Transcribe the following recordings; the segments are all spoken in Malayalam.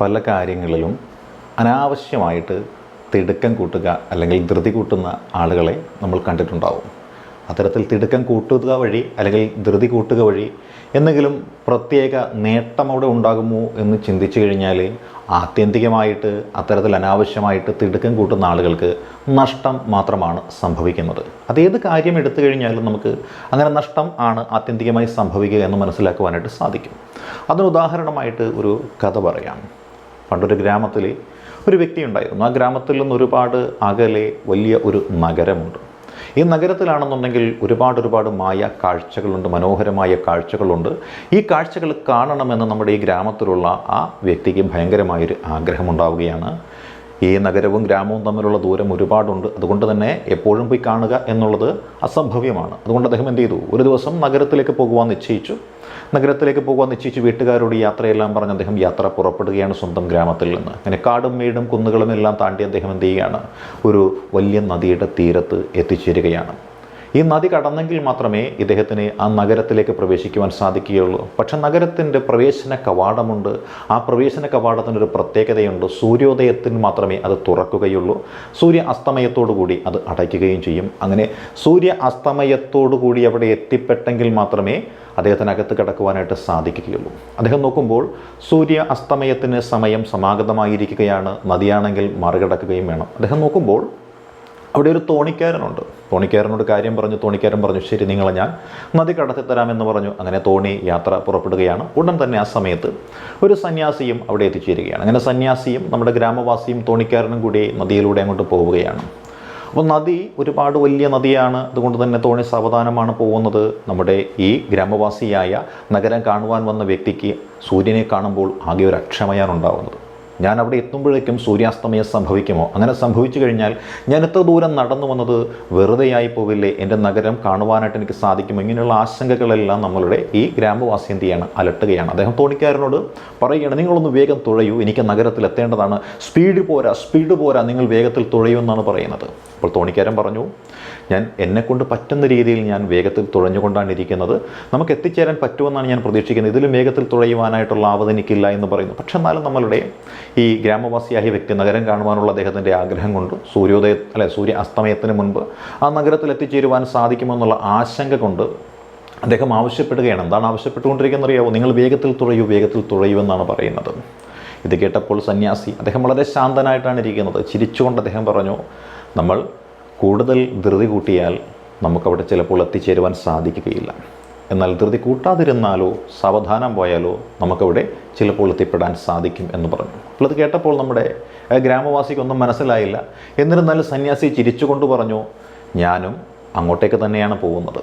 പല കാര്യങ്ങളിലും അനാവശ്യമായിട്ട് തിടുക്കം കൂട്ടുക അല്ലെങ്കിൽ ധൃതി കൂട്ടുന്ന ആളുകളെ നമ്മൾ കണ്ടിട്ടുണ്ടാവും. അത്തരത്തിൽ തിടുക്കം കൂട്ടുക വഴി അല്ലെങ്കിൽ ധൃതി കൂട്ടുക വഴി എന്തെങ്കിലും പ്രത്യേക നേട്ടം അവിടെ ഉണ്ടാകുമോ എന്ന് ചിന്തിച്ചു കഴിഞ്ഞാൽ ആത്യന്തികമായിട്ട് അത്തരത്തിൽ അനാവശ്യമായിട്ട് തിടുക്കം കൂട്ടുന്ന ആളുകൾക്ക് നഷ്ടം മാത്രമാണ് സംഭവിക്കുന്നത്. അതേത് കാര്യം എടുത്തു കഴിഞ്ഞാലും നമുക്ക് അങ്ങനെ നഷ്ടം ആണ് ആത്യന്തികമായി സംഭവിക്കുക എന്ന് മനസ്സിലാക്കുവാനായിട്ട് സാധിക്കും. അതിന് ഉദാഹരണമായിട്ട് ഒരു കഥ പറയാം. പണ്ടൊരു ഗ്രാമത്തിൽ ഒരു വ്യക്തി ഉണ്ടായിരുന്നു ആ ഗ്രാമത്തിൽ നിന്ന് ഒരുപാട് അകലെ വലിയ ഒരു നഗരമുണ്ട്. ഈ നഗരത്തിലാണെന്നുണ്ടെങ്കിൽ ഒരുപാട് ഒരുപാട് മായ കാഴ്ചകളുണ്ട് മനോഹരമായ കാഴ്ചകളുണ്ട്. ഈ കാഴ്ചകൾ കാണണമെന്ന് നമ്മുടെ ഈ ഗ്രാമത്തിലുള്ള ആ വ്യക്തിക്ക് ഭയങ്കരമായൊരു ആഗ്രഹമുണ്ടാവുകയാണ്. ഈ നഗരവും ഗ്രാമവും തമ്മിലുള്ള ദൂരം ഒരുപാടുണ്ട്. അതുകൊണ്ട് തന്നെ എപ്പോഴും പോയി കാണുക എന്നുള്ളത് അസംഭവ്യമാണ്. അതുകൊണ്ട് അദ്ദേഹം എന്ത് ചെയ്തു? ഒരു ദിവസം നഗരത്തിലേക്ക് പോകുവാൻ നിശ്ചയിച്ചു. നഗരത്തിലേക്ക് പോകുവാൻ നിശ്ചയിച്ച് വീട്ടുകാരോട് യാത്രയെല്ലാം പറഞ്ഞ് അദ്ദേഹം യാത്ര പുറപ്പെടുകയാണ് സ്വന്തം ഗ്രാമത്തിൽ നിന്ന്. അങ്ങനെ കാടും മേടും കുന്നുകളും എല്ലാം താണ്ടി അദ്ദേഹം എന്ത് ചെയ്യുകയാണ്? ഒരു വലിയ നദിയുടെ തീരത്ത് എത്തിച്ചേരുകയാണ്. ഈ നദി കടന്നെങ്കിൽ മാത്രമേ ഇദ്ദേഹത്തിന് ആ നഗരത്തിലേക്ക് പ്രവേശിക്കുവാൻ സാധിക്കുകയുള്ളൂ. പക്ഷെ നഗരത്തിന്റെ പ്രവേശന കവാടമുണ്ട്. ആ പ്രവേശന കവാടത്തിനൊരു പ്രത്യേകതയുണ്ട്. സൂര്യോദയത്തിന് മാത്രമേ അത് തുറക്കുകയുള്ളൂ. സൂര്യ അസ്തമയത്തോടു കൂടി അത് അടയ്ക്കുകയും ചെയ്യും. അങ്ങനെ സൂര്യ അസ്തമയത്തോടു കൂടി അവിടെ എത്തിപ്പെട്ടെങ്കിൽ മാത്രമേ അദ്ദേഹത്തിനകത്ത് കിടക്കുവാനായിട്ട് സാധിക്കുകയുള്ളൂ. അദ്ദേഹം നോക്കുമ്പോൾ സൂര്യ അസ്തമയത്തിന് സമയം സമാഗതമായിരിക്കുകയാണ്. നദിയാണെങ്കിൽ മറികടക്കുകയും വേണം. അദ്ദേഹം നോക്കുമ്പോൾ അവിടെ ഒരു തോണിക്കാരനുണ്ട്. തോണിക്കാരനോട് കാര്യം പറഞ്ഞു തോണിക്കാരൻ പറഞ്ഞു ശരി നിങ്ങളെ ഞാൻ നദി കടത്തിത്തരാമെന്ന് പറഞ്ഞു. അങ്ങനെ തോണി യാത്ര പുറപ്പെടുകയാണ്. ഉടൻ തന്നെ ആ സമയത്ത് ഒരു സന്യാസിയും അവിടെ എത്തിച്ചേരുകയാണ്. അങ്ങനെ സന്യാസിയും നമ്മുടെ ഗ്രാമവാസിയും തോണിക്കാരനും കൂടി നദിയിലൂടെ അങ്ങോട്ട് പോവുകയാണ്. അപ്പോൾ നദി ഒരുപാട് വലിയ നദിയാണ്. അതുകൊണ്ട് തന്നെ തോണി സാവധാനമാണ് പോകുന്നത്. നമ്മുടെ ഈ ഗ്രാമവാസിയായ നഗരം കാണുവാൻ വന്ന വ്യക്തിക്ക് സൂര്യനെ കാണുമ്പോൾ ആകെ ഒരു അക്ഷമയാണ് ഉണ്ടാവുന്നത്. ഞാൻ അവിടെ എത്തുമ്പോഴേക്കും സൂര്യാസ്തമയം സംഭവിക്കുമോ? അങ്ങനെ സംഭവിച്ചു കഴിഞ്ഞാൽ ഞാൻ എത്ര ദൂരം നടന്നു വന്നത് വെറുതെയായി പോവില്ലേ? എന്റെ നഗരം കാണുവാനായിട്ട് എനിക്ക് സാധിക്കുമോ? ഇങ്ങനെയുള്ള ആശങ്കകളെല്ലാം നമ്മളുടെ ഈ ഗ്രാമവാസി എന്ത് ചെയ്യാണ്? അലട്ടുകയാണ്. അദ്ദേഹം തോണിക്കാരനോട് പറയുകയാണ് നിങ്ങളൊന്ന് വേഗം തുഴയൂ. എനിക്ക് നഗരത്തിൽ എത്തേണ്ടതാണ്. സ്പീഡ് പോരാ സ്പീഡ് പോരാ. നിങ്ങൾ വേഗത്തിൽ തുഴയൂ എന്നാണ് പറയുന്നത്. അപ്പോൾ തോണിക്കാരൻ പറഞ്ഞു ഞാൻ എന്നെക്കൊണ്ട് പറ്റുന്ന രീതിയിൽ ഞാൻ വേഗത്തിൽ തുഴഞ്ഞുകൊണ്ടാണ് ഇരിക്കുന്നത്. നമുക്ക് എത്തിച്ചേരാൻ പറ്റുമെന്നാണ് ഞാൻ പ്രതീക്ഷിക്കുന്നത്. ഇതിലും വേഗത്തിൽ തുഴയുവാനായിട്ടുള്ള ആവത് എനിക്കില്ല എന്ന് പറയുന്നു. പക്ഷെ എന്നാലും നമ്മളുടെ ഈ ഗ്രാമവാസിയായ വ്യക്തി നഗരം കാണുവാനുള്ള അദ്ദേഹത്തിന്റെ ആഗ്രഹം കൊണ്ട് സൂര്യോദയ അല്ലെ സൂര്യ അസ്തമയത്തിന് മുൻപ് ആ നഗരത്തിൽ എത്തിച്ചേരുവാൻ സാധിക്കുമെന്നുള്ള ആശങ്ക കൊണ്ട് അദ്ദേഹം ആവശ്യപ്പെടുകയാണ്. എന്താണ് ആവശ്യപ്പെട്ടുകൊണ്ടിരിക്കുന്നത് അറിയാവോ നിങ്ങൾ വേഗത്തിൽ തുഴയൂ വേഗത്തിൽ തുഴയൂ എന്നാണ് പറയുന്നത്. ഇത് കേട്ടപ്പോൾ സന്യാസി അദ്ദേഹം വളരെ ശാന്തനായിട്ടാണ് ഇരിക്കുന്നത്. ചിരിച്ചുകൊണ്ട് അദ്ദേഹം പറഞ്ഞു നമ്മൾ കൂടുതൽ ധൃതി കൂട്ടിയാൽ നമുക്കവിടെ ചിലപ്പോൾ എത്തിച്ചേരുവാൻ സാധിക്കുകയില്ല. എന്നാൽ ധൃതി കൂട്ടാതിരുന്നാലോ സാവധാനം പോയാലോ നമുക്കവിടെ ചിലപ്പോൾ എത്തിപ്പെടാൻ സാധിക്കും എന്ന് പറഞ്ഞു. അപ്പോൾ അത് കേട്ടപ്പോൾ നമ്മുടെ ഗ്രാമവാസിക്കൊന്നും മനസ്സിലായില്ല. എന്നിരുന്നാലും സന്യാസി ചിരിച്ചുകൊണ്ട് പറഞ്ഞു ഞാനും അങ്ങോട്ടേക്ക് തന്നെയാണ് പോകുന്നത്.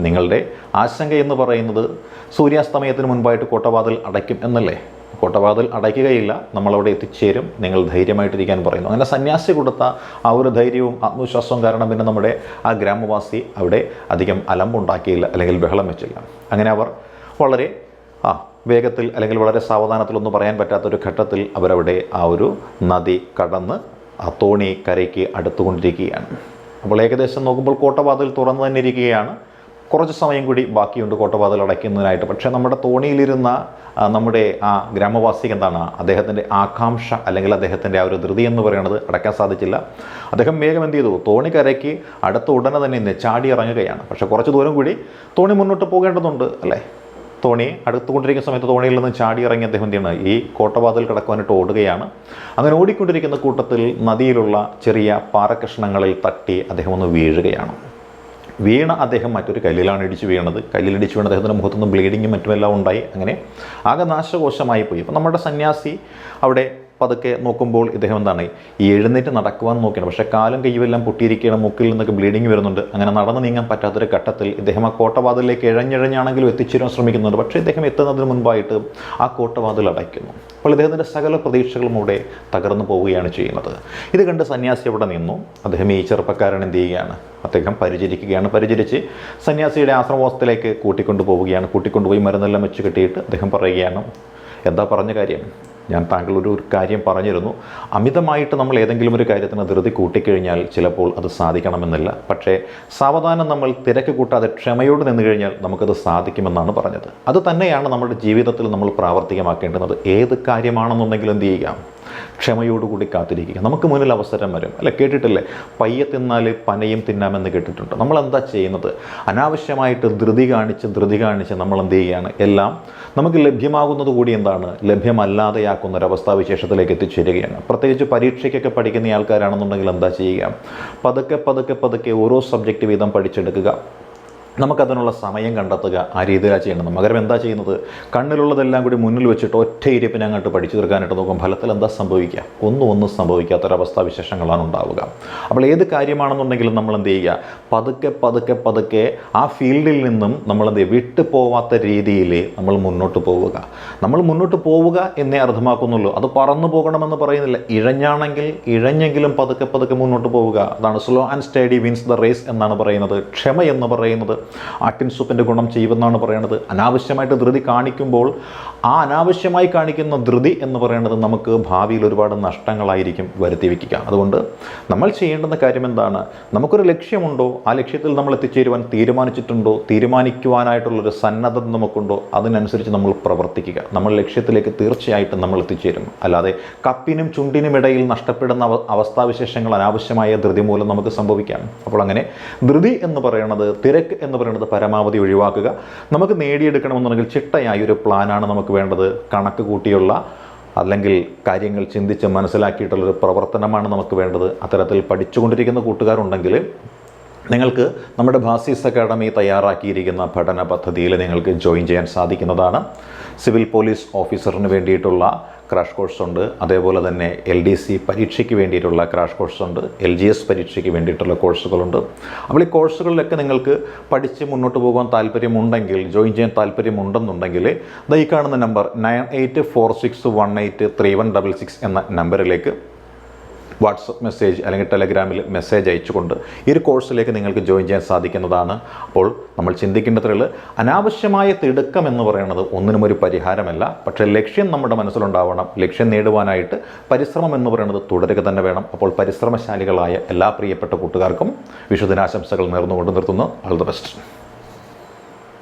നിങ്ങളുടെ ആശങ്ക എന്ന് പറയുന്നത് സൂര്യാസ്തമയത്തിന് മുൻപായിട്ട് കോട്ടവാതിൽ അടയ്ക്കും എന്നല്ലേ? കോട്ടവാതിൽ അടയ്ക്കുകയില്ല. നമ്മളവിടെ എത്തിച്ചേരും. നിങ്ങൾ ധൈര്യമായിട്ടിരിക്കാൻ പറയുന്നു. അങ്ങനെ സന്യാസി കൊടുത്ത ആ ഒരു ധൈര്യവും ആത്മവിശ്വാസവും കാരണം പിന്നെ നമ്മുടെ ആ ഗ്രാമവാസി അവിടെ അധികം അലമ്പുണ്ടാക്കിയില്ല അല്ലെങ്കിൽ ബഹളം വെച്ചില്ല. അങ്ങനെ അവർ വളരെ ആ വേഗത്തിൽ അല്ലെങ്കിൽ വളരെ സാവധാനത്തിലൊന്നും പറയാൻ പറ്റാത്തൊരു ഘട്ടത്തിൽ അവരവിടെ ആ ഒരു നദി കടന്ന് ആ തോണി കരയ്ക്ക് അടുത്തുകൊണ്ടിരിക്കുകയാണ്. അപ്പോൾ ഏകദേശം നോക്കുമ്പോൾ കോട്ടവാതിൽ തുറന്നു തന്നെ ഇരിക്കുകയാണ് കുറച്ച് സമയം കൂടി ബാക്കിയുണ്ട് കോട്ടവാതിൽ അടയ്ക്കുന്നതിനായിട്ട്. പക്ഷേ നമ്മുടെ തോണിയിലിരുന്ന നമ്മുടെ ആ ഗ്രാമവാസിക്ക് എന്താണ് അദ്ദേഹത്തിന്റെ ആകാംക്ഷ അല്ലെങ്കിൽ അദ്ദേഹത്തിന്റെ ആ ഒരു ധൃതി എന്ന് പറയുന്നത് അടയ്ക്കാൻ സാധിച്ചില്ല. അദ്ദേഹം വേഗം എന്ത് ചെയ്തു? തോണി കരയ്ക്ക് അടുത്ത ഉടനെ തന്നെ ചാടി ഇറങ്ങുകയാണ്. പക്ഷേ കുറച്ച് ദൂരം കൂടി തോണി മുന്നോട്ട് പോകേണ്ടതുണ്ട് അല്ലേ? തോണി അടുത്തുകൊണ്ടിരിക്കുന്ന സമയത്ത് തോണിയിൽ നിന്ന് ചാടി ഇറങ്ങി അദ്ദേഹം എന്ത് ചെയ്യണം? ഈ കോട്ടവാതിൽ കിടക്കുവാനായിട്ട് ഓടുകയാണ്. അങ്ങനെ ഓടിക്കൊണ്ടിരിക്കുന്ന കൂട്ടത്തിൽ നദിയിലുള്ള ചെറിയ പാറക്കഷ്ണങ്ങളിൽ തട്ടി അദ്ദേഹം ഒന്ന് വീഴുകയാണ്. വീണ അദ്ദേഹം മറ്റൊരു കല്ലിലാണ് ഇടിച്ച് വീണത്. കല്ലിലിടിച്ച് വീണ അദ്ദേഹത്തിന്റെ മുഖത്തുനിന്ന് ബ്ലീഡിങ്ങും മറ്റുമെല്ലാം ഉണ്ടായി. അങ്ങനെ ആകെ നാശകോശമായി പോയി. അപ്പോൾ നമ്മുടെ സന്യാസി അവിടെ പതുക്കെ നോക്കുമ്പോൾ ഇദ്ദേഹം എന്താണ് ഈ എഴുന്നേറ്റ് നടക്കുവാൻ നോക്കിയാണ്. പക്ഷേ കാലും കയ്യുമെല്ലാം പൊട്ടിയിരിക്കുകയാണ് മുക്കിൽ നിന്നൊക്കെ ബ്ലീഡിങ് വരുന്നുണ്ട്. അങ്ങനെ നടന്നു നീങ്ങാൻ പറ്റാത്തൊരു ഘട്ടത്തിൽ ഇദ്ദേഹം ആ കോട്ടവാതിലേക്ക് ഇഴഞ്ഞിഴഞ്ഞാണെങ്കിലും എത്തിച്ചേരാൻ ശ്രമിക്കുന്നുണ്ട്. പക്ഷേ ഇദ്ദേഹം എത്തുന്നതിന് മുൻപായിട്ട് ആ കോട്ടവാതിൽ അടയ്ക്കുന്നു. അപ്പോൾ ഇദ്ദേഹത്തിന്റെ സകല പ്രതീക്ഷകളും അവിടെ തകർന്നു പോവുകയാണ് ചെയ്യുന്നത്. ഇത് കണ്ട് സന്യാസി അവിടെ നിന്നു. അദ്ദേഹം ഈ ചെറുപ്പക്കാരൻ എന്ത് ചെയ്യുകയാണ് അദ്ദേഹം പരിചരിക്കുകയാണ്. പരിചരിച്ച് സന്യാസിയുടെ ആശ്രമവാസത്തിലേക്ക് കൂട്ടിക്കൊണ്ടു പോവുകയാണ് കൂട്ടിക്കൊണ്ടുപോയി മരുന്നെല്ലാം വെച്ച് കെട്ടിയിട്ട് അദ്ദേഹം പറയുകയാണ് എന്താ പറഞ്ഞ കാര്യം? ഞാൻ താങ്കളൊരു ഒരു കാര്യം പറഞ്ഞിരുന്നു. അമിതമായിട്ട് നമ്മൾ ഏതെങ്കിലും ഒരു കാര്യത്തിന് ധൃതി കൂട്ടിക്കഴിഞ്ഞാൽ ചിലപ്പോൾ അത് സാധിക്കണമെന്നില്ല. പക്ഷേ സാവധാനം നമ്മൾ തിരക്ക് കൂട്ടാതെ ക്ഷമയോട് നിന്ന് കഴിഞ്ഞാൽ നമുക്കത് സാധിക്കുമെന്നാണ് പറഞ്ഞത്. അത് തന്നെയാണ് നമ്മുടെ ജീവിതത്തിൽ നമ്മൾ പ്രാവർത്തികമാക്കേണ്ടുന്നത്. ഏത് കാര്യമാണെന്നുണ്ടെങ്കിലും എന്ത് ചെയ്യുക ക്ഷമയോടുകൂടി കാത്തിരിക്കുക. നമുക്ക് മുന്നിൽ അവസരം വരും. അല്ലെ? കേട്ടിട്ടില്ലേ? പയ്യെ തിന്നാൽ പനയും തിന്നാമെന്ന് കേട്ടിട്ടുണ്ട്. നമ്മൾ എന്താ ചെയ്യുന്നത്? അനാവശ്യമായിട്ട് ധൃതി കാണിച്ച് ധൃതി കാണിച്ച് നമ്മൾ എന്ത് ചെയ്യുകയാണ് എല്ലാം നമുക്ക് ലഭ്യമാകുന്നത് കൂടി എന്താണ്? ലഭ്യമല്ലാതെയാക്കുന്ന ഒരവസ്ഥാ വിശേഷത്തിലേക്ക് എത്തിച്ചേരുകയാണ്. പ്രത്യേകിച്ച് പരീക്ഷയ്ക്കൊക്കെ പഠിക്കുന്ന ആൾക്കാരാണെന്നുണ്ടെങ്കിൽ എന്താ ചെയ്യുക? പതുക്കെ പതുക്കെ പതുക്കെ ഓരോ സബ്ജക്റ്റ് വീതം പഠിച്ചെടുക്കുക. നമുക്കതിനുള്ള സമയം കണ്ടെത്തുക. ആ രീതിയിലാണ് ചെയ്യേണ്ടത്. മകരം എന്താ ചെയ്യുന്നത്? കണ്ണിലുള്ളതെല്ലാം കൂടി മുന്നിൽ വെച്ചിട്ട് ഒറ്റ ഇരിപ്പിനെ അങ്ങോട്ട് പഠിച്ചു തീർക്കാനായിട്ട് നോക്കും. ഫലത്തിൽ എന്താ സംഭവിക്കുക? ഒന്നും ഒന്നും സംഭവിക്കാത്തൊരവസ്ഥാ വിശേഷങ്ങളാണ് ഉണ്ടാവുക. അപ്പോൾ ഏത് കാര്യമാണെന്നുണ്ടെങ്കിലും നമ്മൾ എന്ത് ചെയ്യുക? പതുക്കെ പതുക്കെ പതുക്കെ ആ ഫീൽഡിൽ നിന്നും നമ്മൾ എന്ത് വിട്ടു പോവാത്ത രീതിയിൽ നമ്മൾ മുന്നോട്ട് പോവുക. നമ്മൾ മുന്നോട്ട് പോവുക എന്നേ അർത്ഥമാക്കുന്നുള്ളൂ. അത് പറന്നു പോകണമെന്ന് പറയുന്നില്ല. ഇഴഞ്ഞാണെങ്കിൽ ഇഴഞ്ഞെങ്കിലും പതുക്കെ പതുക്കെ മുന്നോട്ട് പോവുക. അതാണ് slow and steady wins the race എന്നാണ് പറയുന്നത്. ക്ഷമ എന്ന് പറയുന്നത്. ആട്ടിൻ സൂപ്പിന്റെ ഗുണം ചെയ്യുമെന്നാണ് പറയുന്നത് അനാവശ്യമായിട്ട് ധൃതി കാണിക്കുമ്പോൾ ആ അനാവശ്യമായി കാണിക്കുന്ന ധൃതി എന്ന് പറയുന്നത് നമുക്ക് ഭാവിയിൽ ഒരുപാട് നഷ്ടങ്ങളായിരിക്കും വരുത്തി വയ്ക്കുക അതുകൊണ്ട് നമ്മൾ ചെയ്യേണ്ടുന്ന കാര്യം എന്താണ്? നമുക്കൊരു ലക്ഷ്യമുണ്ടോ? ആ ലക്ഷ്യത്തിൽ നമ്മൾ എത്തിച്ചേരുവാൻ തീരുമാനിച്ചിട്ടുണ്ടോ? തീരുമാനിക്കുവാനായിട്ടുള്ളൊരു സന്നദ്ധത നമുക്കുണ്ടോ? അതിനനുസരിച്ച് നമ്മൾ പ്രവർത്തിക്കുക. നമ്മൾ ലക്ഷ്യത്തിലേക്ക് തീർച്ചയായിട്ടും നമ്മൾ എത്തിച്ചേരും അല്ലാതെ കപ്പിനും ചുണ്ടിനും ഇടയിൽ നഷ്ടപ്പെടുന്ന അവ അവസ്ഥാവിശേഷങ്ങൾ അനാവശ്യമായ ധൃതി മൂലം നമുക്ക് സംഭവിക്കാം. അപ്പോൾ അങ്ങനെ ധൃതി എന്ന് പറയുന്നത് തിരക്ക് എന്ന് പറയുന്നത് പരമാവധി ഒഴിവാക്കുക. നമുക്ക് നേടിയെടുക്കണമെന്നുണ്ടെങ്കിൽ ചിട്ടയായ ഒരു പ്ലാനാണ് നമുക്ക് വേണ്ടത്. കണക്ക് കൂട്ടിയുള്ള അല്ലെങ്കിൽ കാര്യങ്ങൾ ചിന്തിച്ച് മനസ്സിലാക്കിയിട്ടുള്ളൊരു പ്രവർത്തനമാണ് നമുക്ക് വേണ്ടത്. അത്തരത്തിൽ പഠിച്ചുകൊണ്ടിരിക്കുന്ന കൂട്ടുകാരുണ്ടെങ്കിൽ നിങ്ങൾക്ക് നമ്മുടെ ഭാസീസ് അക്കാഡമി തയ്യാറാക്കിയിരിക്കുന്ന പഠന പദ്ധതിയിൽ നിങ്ങൾക്ക് ജോയിൻ ചെയ്യാൻ സാധിക്കുന്നതാണ്. സിവിൽ പോലീസ് ഓഫീസറിന് വേണ്ടിയിട്ടുള്ള ക്രാഷ് കോഴ്സ് ഉണ്ട്. അതേപോലെ തന്നെ എൽ ഡി സി പരീക്ഷയ്ക്ക് വേണ്ടിയിട്ടുള്ള ക്രാഷ് കോഴ്സ് ഉണ്ട്. എൽ ജി എസ് പരീക്ഷയ്ക്ക് വേണ്ടിയിട്ടുള്ള കോഴ്സുകളുണ്ട്. അപ്പോൾ ഈ കോഴ്സുകളിലൊക്കെ നിങ്ങൾക്ക് പഠിച്ച് മുന്നോട്ട് പോകാൻ താല്പര്യമുണ്ടെങ്കിൽ ജോയിൻ ചെയ്യാൻ താല്പര്യമുണ്ടെന്നുണ്ടെങ്കിൽ ഈ കാണുന്ന number nine eight four six one eight three one double six എന്ന നമ്പറിലേക്ക് വാട്സപ്പ് മെസ്സേജ് അല്ലെങ്കിൽ ടെലഗ്രാമിൽ മെസ്സേജ് അയച്ചുകൊണ്ട് ഈ ഒരു കോഴ്സിലേക്ക് നിങ്ങൾക്ക് ജോയിൻ ചെയ്യാൻ സാധിക്കുന്നതാണ്. അപ്പോൾ നമ്മൾ ചിന്തിക്കേണ്ടതുള്ള അനാവശ്യമായ തിടുക്കം എന്ന് പറയുന്നത് ഒന്നിനും ഒരു പരിഹാരമല്ല. പക്ഷേ ലക്ഷ്യം നമ്മുടെ മനസ്സിലുണ്ടാവണം. ലക്ഷ്യം നേടുവാനായിട്ട് പരിശ്രമം എന്ന് പറയുന്നത് തുടരുക തന്നെ വേണം. അപ്പോൾ പരിശ്രമശാലികളായ എല്ലാ പ്രിയപ്പെട്ട കൂട്ടുകാർക്കും വിഷുദിനാശംസകൾ നേർന്നുകൊണ്ട് നിർത്തുന്നു. All the best